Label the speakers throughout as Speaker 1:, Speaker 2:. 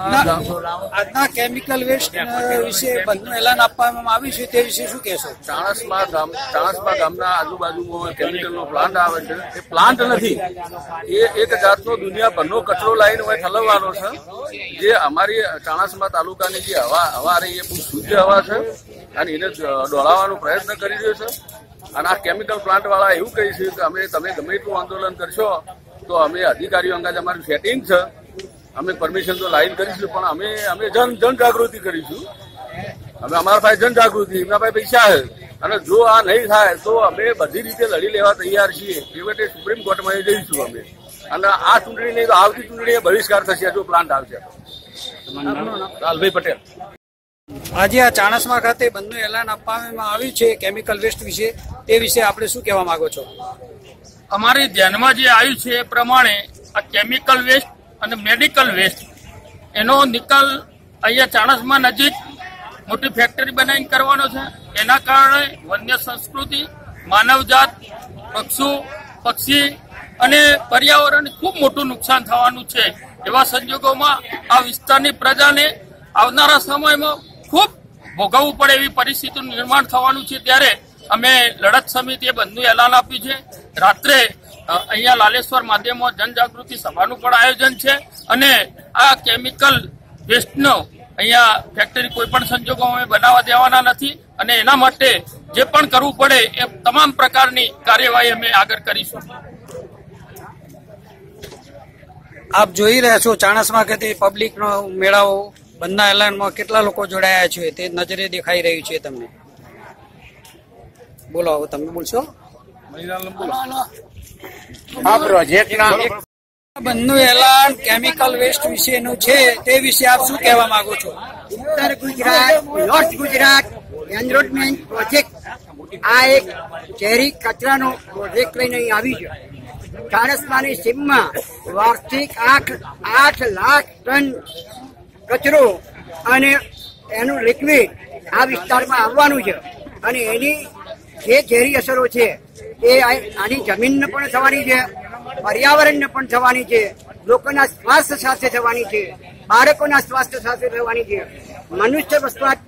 Speaker 1: આજના chemical waste વિશે બંધનું એલાન આપવામાં આવ્યું છે તે વિશે શું કહેશો?
Speaker 2: ચાણસમા ગામ ચાણસમા ગામના આજુબાજુ કેમિકલનો પ્લાન્ટ આવે છે. એ પ્લાન્ટ નથી. એ એક જાતનો દુનિયાભરનો કચરો લાઈન હોય ઠલવવાનો છે. જે અમારી ચાણસમા તાલુકાની જે હવા હવા રહી એ બહુ શુદ્ધ હવા છે. અને એને દોડાવવાનો પ્રયત્ન કરી રહ્યો છે. અને આ કેમિકલ પ્લાન્ટ વાળા એવું કહે છે કે અમે તમે ગમે એટલું આંદોલન કરશો તો અમે અધિકારીઓ અંગાજ અમારું સેટિંગ છે. અમે પરમિશન તો લાઈન કરીશું પણ અમે અમે જન જન જાગૃતિ કરીશું. અમે અમારા પાસે જનજાગૃતિ એમના પાસે પૈસા છે. અને જો આ નહીં થાય તો અમે બધી રીતે લડી લેવા તૈયાર છીએ. એ માટે સુપ્રીમ કોર્ટમાં જઈશું અમે. અને આ ચૂંટણી નહીં તો આવતી ચૂંટણી બહિષ્કાર થશે જો પ્લાન્ટ આવશે. લાલભાઈ પટેલ.
Speaker 1: આજે આ ચાણસમા ખાતે બંધનું એલાન આપવામાં આવ્યું છે કેમિકલ વેસ્ટ વિશે. તે વિશે આપણે શું કહેવા માંગો છો?
Speaker 3: અમારી ધ્યાનમાં જે આવ્યું છે એ પ્રમાણે આ કેમિકલ વેસ્ટ અને મેડિકલ વેસ્ટ. એનો નિકાલ અહીંયા ચાણસમાં નજીક મોટી ફેક્ટરી બનાવીને કરવાનો છે. એના કારણે વન્ય સંસ્કૃતિ, માનવજાત, પક્ષુ, પક્ષી અને પર્યાવરણ ખૂબ મોટું નુકસાન થવાનું છે. એવા સંજોગોમાં આ વિસ્તારની પ્રજાને આવનારા સમયમાં ખૂબ ભોગવવું પડે એવી પરિસ્થિતિનું નિર્માણ થવાનું છે. ત્યારે અમે લડત સમિતિએ બંધનું એલાન આપ્યું છે. રાત્રે અહીંયા લાલેશ્વર માધ્યમમાં જનજાગૃતિ સભાનું પણ આયોજન છે અને આ કેમિકલ વેસ્ટનો અહીંયા ફેક્ટરી કોઈ પણ સંજોગોમાં અમે બનાવવા દેવાના નથી અને એના માટે જે પણ કરવું પડે એ તમામ પ્રકારની કાર્યવાહી અમે આગળ કરીશું.
Speaker 1: આપ જોઈ રહ્યા છો ચાણસમા ખાતે પબ્લિકનો મેળાવો બંધના એલાનમાં કેટલા લોકો જોડાયા છે તે નજરે દેખાઈ રહ્યું છે તમને. બોલો હવે તમે બોલશો?
Speaker 4: આ પ્રોજેક્ટના
Speaker 1: બંધનું એલાન કેમિકલ વેસ્ટ વિશેનું છે તે વિશે આપ શું કહેવા માંગો છો?
Speaker 5: ઉત્તર Gujarat north Gujarat enrollment project આ એક શહેરી કચરાનો પ્રોજેક્ટ લઈને અહીં આવી છે ચાણસમાની સીમમાં વાર્ષિક આઠ આઠ લાખ ટન કચરો અને એનું લિક્વિડ આ વિસ્તારમાં આવવાનું છે. અને એની જે ઝેરી અસરો છે એ આની જમીનને પણ થવાની છે, પર્યાવરણને પણ થવાની છે, લોકોના સ્વાસ્થ્ય સાથે થવાની છે, બાળકોના સ્વાસ્થ્ય સાથે થવાની છે. મનુષ્ય વસવાટ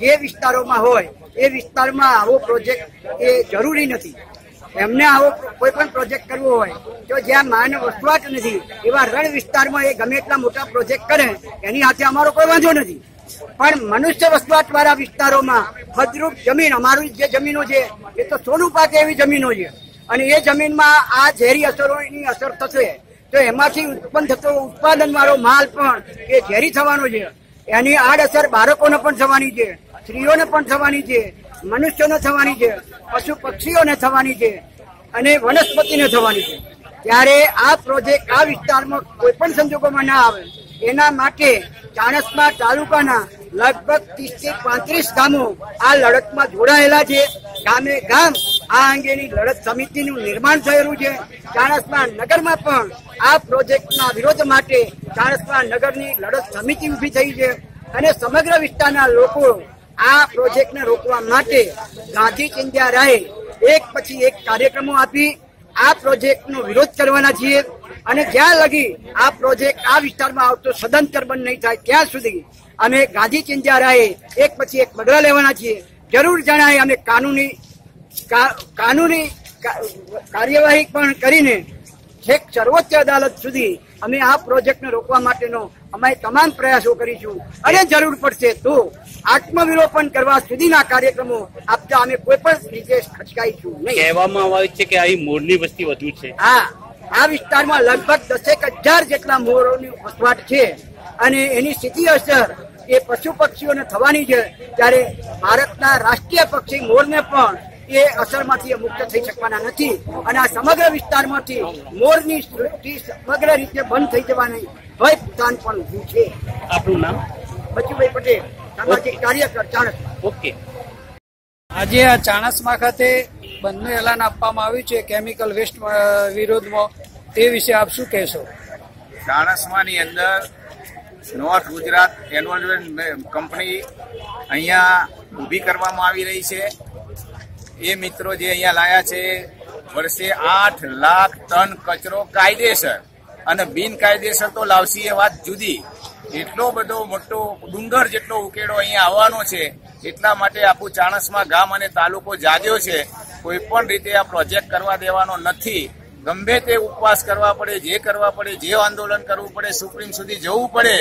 Speaker 5: જે વિસ્તારોમાં હોય, એ વિસ્તારમાં આવો પ્રોજેક્ટ એ જરૂરી નથી. એમને આવો કોઈ પણ પ્રોજેક્ટ કરવો હોય, તો જ્યાં માનવ વસવાટ નથી, એવા રણ વિસ્તારમાં એ ગમે એટલા મોટા પ્રોજેક્ટ કરે, એની સાથે અમારો કોઈ વાંધો નથી. પણ મનુષ્ય વસવાટ વાળા વિસ્તારોમાં ફળદ્રુપ જમીન, અમારી જે જમીનો છે, એ તો સોનું પાકે એવી જમીનો છે. અને એ જમીનમાં આ ઝેરી અસરોની અસર થશે, તો એમાંથી ઉત્પન્ન થતો ઉત્પાદન વાળો માલ પણ એ ઝેરી થવાનો છે. એની આડઅસર બાળકોને પણ થવાની છે, સ્ત્રીઓને પણ થવાની છે, મનુષ્યોને થવાની છે, પશુ પક્ષીઓને થવાની છે, અને વનસ્પતિને થવાની છે. ત્યારે આ પ્રોજેક્ટ આ વિસ્તારમાં કોઈ પણ સંજોગોમાં ના આવે. એના માટે ચાણસ્મા તાલુકાના લગભગ ત્રીસથી પાંત્રીસ ગામો આ લડતમાં જોડાયેલા છે. ગામે ગામ આ અંગેની લડત સમિતિનું નિર્માણ થયેલું છે. ચાણસ્મા નગરમાં પણ આ પ્રોજેક્ટના વિરોધ માટે ચાણસ્મા નગરની લડત સમિતિ ઊભી થઈ છે અને સમગ્ર વિસ્તારના લોકો આ પ્રોજેક્ટને રોકવા માટે ગાંધી ચિંધ્યા રાય એક પછી એક કાર્યક્રમો આપી આ પ્રોજેક્ટનો વિરોધ કરવાના છીએ અને જ્યાં લગી આ પ્રોજેક્ટ આ વિસ્તારમાં આવતો સદંતર બંધ નહીં થાય ત્યાં સુધી અમે ગાંધી રાહે એક પછી એક પગલા લેવાના છીએ. જરૂર જણાય અમે કાનૂની કાનૂની કાર્યવાહી પણ કરીને છેક સર્વોચ્ચ અદાલત સુધી અમે આ પ્રોજેક્ટને રોકવા માટેનો અમે તમામ પ્રયાસો કરીશું. અને જરૂર પડશે તો આત્મવિલોપન કરવા સુધીના કાર્યક્રમો આપતા અમે કોઈ પણ રીતે ખચકાઈશું નહીં.
Speaker 4: કહેવામાં આવે છે કે અહીં મોરની વસ્તી વધુ છે.
Speaker 5: હા આ વિસ્તારમાં લગભગ દસેક હજાર જેટલા મોરોની વસવાટ છે અને એની સ્થિતિ અસર એ પશુ પક્ષીઓને થવાની છે ત્યારે ભારતના રાષ્ટ્રીય પક્ષી મોરને પણ એ અસરમાંથી મુક્ત થઈ શકવાના નથી અને આ સમગ્ર વિસ્તારમાંથી મોરની સૃષ્ટિ સમગ્ર રીતે બંધ થઈ જવાની ભય સ્થાન પણ ઊભું છે.
Speaker 4: આપણું નામ?
Speaker 5: બચુભાઈ પટેલ. સામાજિક કાર્યકર ચાણક
Speaker 4: ઓકે.
Speaker 1: આજે આ ચાણસમા ખાતે બંધનું એલાન આપવામાં આવ્યું છે કેમિકલ વેસ્ટ વિરોધમાં. તે વિશે આપ શું કહેશો?
Speaker 6: ચાણસમાની અંદર નોર્થ ગુજરાત એન્વાયરમેન્ટ કંપની અહીંયા ઊભી કરવામાં આવી રહી છે. એ મિત્રો જે અહીંયા લાયા છે વર્ષે આઠ લાખ ટન કચરો કાયદેસર અને બિનકાયદેસર તો લાવશે એ વાત જુદી. એટલો બધો મોટો ડુંગર જેટલો ઉકેડો અહીંયા આવવાનો છે, એટલા માટે આખું ચાણસમાં ગામ અને તાલુકો જાગ્યો છે. કોઈ પણ રીતે આ પ્રોજેક્ટ કરવા દેવાનો નથી. ગમે તે ઉપવાસ કરવા પડે, જે કરવા પડે, જે આંદોલન કરવું પડે, સુપ્રીમ સુધી જવું પડે,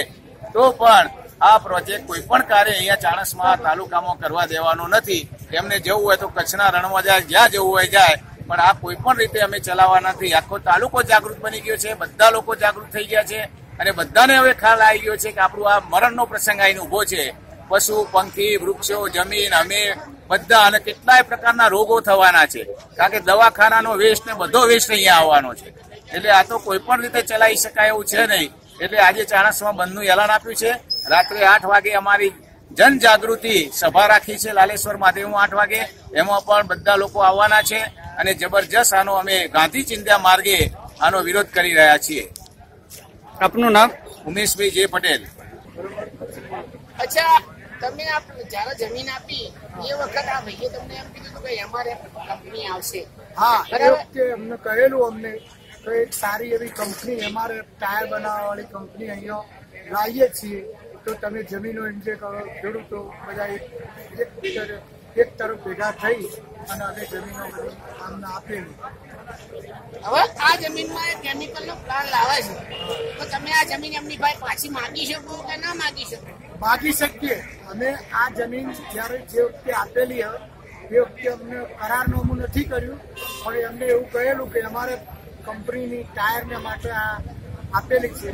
Speaker 6: તો પણ આ પ્રોજેક્ટ કોઈ પણ કાર્ય અહીંયા ચાણસમાં તાલુકામાં કરવા દેવાનો નથી. એમને જવું હોય તો કચ્છના રણમાં જાય જ્યાં જવું હોય જાય, પણ આ કોઈ પણ રીતે અમે ચલાવવા નથી. આખો તાલુકો જાગૃત બની ગયો છે, બધા લોકો જાગૃત થઈ ગયા છે. અને બધાને હવે ખ્યાલ આવી ગયો છે કે આપણું આ મરણનો પ્રસંગ આવીને ઊભો છે. પશુ, પંખી, વૃક્ષો, જમીન, અમે બધા અને કેટલાય પ્રકારના રોગો થવાના છે. કારણ કે દવાખાનાનો વેસ્ટ ને બધો વેસ્ટ અહીંયા આવવાનો છે. એટલે આ તો કોઈ પણ રીતે ચલાવી શકાય એવું છે નહીં. એટલે આજે ચાણસમાં બંધનું એલાન આપ્યું છે. રાત્રે આઠ વાગે અમારી જનજાગૃતિ સભા રાખી છે લાલેશ્વર મહાદેવમાં આઠ વાગે. એમાં પણ બધા લોકો આવવાના છે અને જબરજસ્ત આનો અમે ગાંધી ચિંધ્યા માર્ગે આનો વિરોધ કરી રહ્યા છીએ.
Speaker 1: આપનું નામ?
Speaker 6: ઉમેશભાઈ જે પટેલ.
Speaker 7: અચ્છા તમે આ જયારે જમીન આપી એ વખત આ ભાઈએ તમને એમ કીધું કે અમારે કંપની આવશે.
Speaker 8: હા
Speaker 7: બરાબર.
Speaker 8: અમને કહેલું અમને તો એક સારી એવી કંપની અમારે ટાયર બનાવવા વાળી કંપની અહીંયા લાવીએ છીએ. તો તમે જમીનો એન્જોય કરો ખેડૂતો બધા એક એક તરફ- એક તરફ ભેગા થઈ અને અમે જમીનો બધી અમને આપેલી.
Speaker 7: હવે આ જમીનમાં એક કેમિકલ નો પ્લાન લાવે છે. તો તમે આ જમીન એમની ભાઈ પાછી માંગી શકો કે ના માગી શકો?
Speaker 8: માગી શકીએ. અમે આ જમીન જ્યારે જે વખતે આપેલી એ વખતે અમને કરારનામું નથી કર્યું. પણ એમને એવું કહેલું કે અમારે કંપનીની ટાયરને માટે આ આપેલી છે.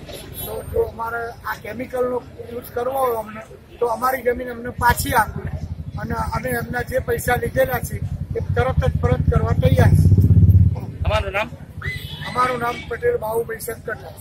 Speaker 8: તો જો અમારે આ કેમિકલનો યુઝ કરવો હોય અમને, તો અમારી જમીન અમને પાછી આપે. અને અમે એમના જે પૈસા લીધેલા છે, એ તરત જ પરત કરવા તૈયાર છે
Speaker 4: તમારું નામ?
Speaker 8: અમારું નામ પટેલ બાહુભાઈ શંકરદાસ